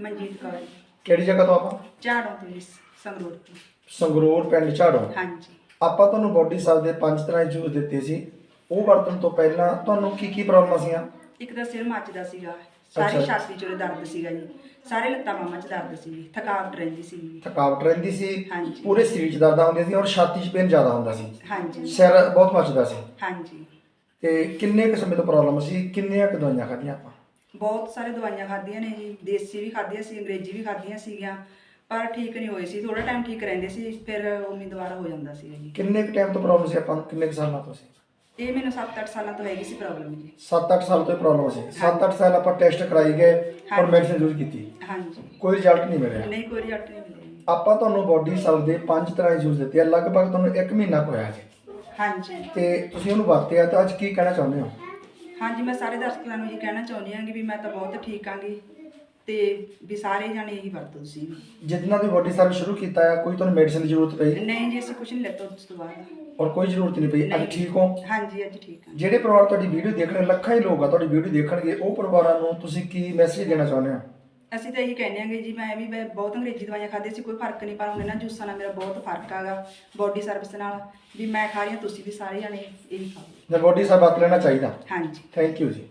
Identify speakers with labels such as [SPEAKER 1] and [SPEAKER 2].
[SPEAKER 1] ਮਨਜੀਤ ਕੌਰ ਜੀ।
[SPEAKER 2] ਕਿਹੜੀ ਜਗ੍ਹਾ ਤੋਂ ਆਪਾਂ?
[SPEAKER 1] ਝਾੜੋਂ ਤੋਂ ਜੀ, ਸੰਗਰੂਰ ਤੋਂ।
[SPEAKER 2] ਸੰਗਰੂਰ ਪਿੰਡ ਝਾੜੋ।
[SPEAKER 1] ਹਾਂਜੀ।
[SPEAKER 2] ਆਪਾਂ ਤੁਹਾਨੂੰ ਬੋਡੀ ਸਾਲ ਦੇ ਪੰਜ ਤਰ੍ਹਾਂ ਦੇ ਜੂਸ ਦਿੱਤੇ ਸੀ। ਉਹ ਵਰਤਣ ਤੋਂ ਪਹਿਲਾਂ ਤੁਹਾਨੂੰ ਕੀ ਕੀ ਪ੍ਰੋਬਲਮ ਸੀਆਂ?
[SPEAKER 1] ਇੱਕ ਤਾਂ ਸਿਰ ਮੱਚਦਾ ਸੀਗਾ।
[SPEAKER 2] ਅੱਛਾ।
[SPEAKER 1] ਸਾਰੀ ਛਾਤੀ ਚੋਂ ਦਰਦ ਸੀਗਾ ਜੀ। ਸਾਰੇ ਲੱਤਾਂ ਬਾਹਾਂ 'ਚ ਦਰਦ ਸੀ ਜੀ ਥਕਾਵਟ ਰਹਿੰਦੀ ਸੀ ਜੀ
[SPEAKER 2] ਥਕਾਵਟ ਰਹਿੰਦੀ ਸੀ।
[SPEAKER 1] ਹਾਂਜੀ।
[SPEAKER 2] ਪੂਰੇ ਸਰੀਰ 'ਚ ਦਰਦਾਂ ਹੁੰਦੀਆਂ ਸੀ ਔਰ ਛਾਤੀ 'ਚ ਪੇਨ ਜ਼ਿਆਦਾ ਹੁੰਦਾ ਸੀ।
[SPEAKER 1] ਹਾਂਜੀ।
[SPEAKER 2] ਸਿਰ ਬਹੁਤ ਮੱਚਦਾ ਸੀ।
[SPEAKER 1] ਹਾਂਜੀ।
[SPEAKER 2] ਤੇ ਕਿੰਨੇ ਕਿਸਮ ਤੋਂ ਪ੍ਰੋਬਲਮ ਸੀ? ਕਿੰਨੀਆਂ ਕੁ ਦਵਾਈਆਂ ਖਾਧੀਆਂ ਆਪਾਂ?
[SPEAKER 1] ਬਹੁਤ ਸਾਰੇ ਦਵਾਈਆਂ ਖਾਧੀਆਂ ਨੇ ਜੀ ਦੇਸੀ ਵੀ ਖਾਧੀਆਂ ਸੀ ਅੰਗਰੇਜ਼ੀ ਵੀ ਖਾਧੀਆਂ ਸੀਗੀਆਂ ਪਰ ਠੀਕ ਨਹੀਂ ਹੋਏ ਸੀ ਥੋੜਾ ਟਾਈਮ ਠੀਕ ਰਹਿੰਦੇ ਸੀ ਫਿਰ ਉਮੀ ਦੁਬਾਰਾ ਹੋ ਜਾਂਦਾ ਸੀਗਾ ਜੀ।
[SPEAKER 2] ਕਿੰਨੇ ਕੁ ਟਾਈਮ ਤੋਂ ਪ੍ਰੋਬਲਮ ਸੀ ਆਪਾਂ ਨੂੰ ਕਿੰਨੇ ਕੁ ਸਾਲਾਂ ਤੋਂ ਸੀ?
[SPEAKER 1] ਇਹ ਮੈਨੂੰ 7-8 ਸਾਲਾਂ ਤੋਂ ਹੈਗੀ ਸੀ ਪ੍ਰੋਬਲਮ ਜੀ।
[SPEAKER 2] 7-8 ਸਾਲ ਤੋਂ ਪ੍ਰੋਬਲਮ ਸੀ। 7-8 ਸਾਲ ਆਪਾਂ ਟੈਸਟ ਕਰਾਈ ਗਏ ਔਰ
[SPEAKER 1] ਹਾਂਜੀ।
[SPEAKER 2] ਮੈਡੀਸਿਨ ਯੂਜ਼ ਕੀਤੀ।
[SPEAKER 1] ਹਾਂਜੀ।
[SPEAKER 2] ਕੋਈ ਰਿਜ਼ਲਟ ਨਹੀਂ ਮਿਲਿਆ।
[SPEAKER 1] ਨਹੀਂ ਕੋਈ ਰਿਜ਼ਲਟ ਨਹੀਂ ਮਿਲਿਆ ਜੀ।
[SPEAKER 2] ਆਪਾਂ ਤੁਹਾਨੂੰ ਬੋਡੀ ਸਲ ਦੇ ਪੰਜ ਤਰ੍ਹਾਂ ਯੂਜ਼ ਦਿੱਤੇ ਆ ਲਗਭਗ ਤੁਹਾਨੂੰ 1 ਮਹੀਨਾ ਕੁ ਹੋਇਆ ਜੀ।
[SPEAKER 1] ਹਾਂਜੀ।
[SPEAKER 2] ਤੇ ਤੁਸੀਂ ਉਹਨੂੰ ਵਰਤਿਆ ਤਾਂ ਅੱਜ ਕੀ ਕਹਿਣਾ ਚਾਹੁੰਦੇ ਹੋ?
[SPEAKER 1] ਹਾਂਜੀ ਮੈਂ ਸਾਰੇ ਦਰਸ਼ਕਾਂ ਨੂੰ ਜੀ ਕਹਿਣਾ ਚਾਹੁੰਦੀ ਹਾਂ ਕਿ ਵੀ ਮੈਂ ਤਾਂ ਬਹੁਤ ਠੀਕ ਆਂਗੀ ਤੇ ਵੀ ਸਾਰੇ ਜਾਣੇ ਇਹੀ ਵਰਤੋ ਤੁਸੀਂ ਵੀ।
[SPEAKER 2] ਜਿੰਨਾ ਦੀ ਬੋਡੀ ਸਰਵਿਸ ਸ਼ੁਰੂ ਕੀਤਾ ਹੈ ਕੋਈ ਤੁਹਾਨੂੰ ਮੈਡੀਸਿਨ ਦੀ ਜ਼ਰੂਰਤ ਪਈ?
[SPEAKER 1] ਨਹੀਂ ਜੀ ਅਸੀਂ ਕੁਝ ਨਹੀਂ ਲੈਤਾ ਉਸ ਤੋਂ ਬਾਅਦ।
[SPEAKER 2] ਔਰ ਕੋਈ ਜ਼ਰੂਰਤ ਨਹੀਂ ਪਈ? ਅੱਜ
[SPEAKER 1] ਨਹੀਂ।
[SPEAKER 2] ਠੀਕ ਹੋ?
[SPEAKER 1] ਹਾਂਜੀ ਅੱਜ ਠੀਕ ਹਾਂ।
[SPEAKER 2] ਜਿਹੜੇ ਪਰਿਵਾਰ ਤੁਹਾਡੀ ਵੀਡੀਓ ਦੇਖਣ ਲੱਖਾਂ ਹੀ ਲੋਕ ਆ ਤੁਹਾਡੀ ਵੀਡੀਓ ਦੇਖਣਗੇ ਉਹ ਪਰਿਵਾਰਾਂ ਨੂੰ ਤੁਸੀਂ ਕੀ ਮੈਸੇਜ ਦੇਣਾ ਚਾਹੁੰਦੇ ਹੋ?
[SPEAKER 1] ਅਸੀਂ ਤਾਂ ਇਹੀ ਕਹਿੰਦੇ ਆਂਗੇ ਜੀ ਮੈਂ ਵੀ ਮੈਂ ਬਹੁਤ ਅੰਗਰੇਜ਼ੀ ਦਵਾਈਆਂ ਖਾਧੀ ਸੀ ਕੋਈ ਫ਼ਰਕ ਨਹੀਂ ਪਰ ਹੁਣ ਇਹਨਾਂ ਜੂਸਾਂ ਨਾਲ ਮੇਰਾ ਬਹੁਤ ਫ਼ਰਕ ਆਗਾ ਬੋਡੀ ਸਰਵਿਸ ਨਾਲ ਵੀ ਮੈਂ ਖਾ ਰਹੀ ਹਾਂ ਤੁਸੀਂ ਵੀ ਸਾਰੇ ਜਾਣੇ ਇਹੀ ਖਾਓ।
[SPEAKER 2] ਜਾਂ ਬੋਡੀ ਵਰਤ ਲੈਣਾ ਚਾਹੀਦਾ।
[SPEAKER 1] ਹਾਂਜੀ।
[SPEAKER 2] ਥੈਂਕ ਯੂ ਜੀ।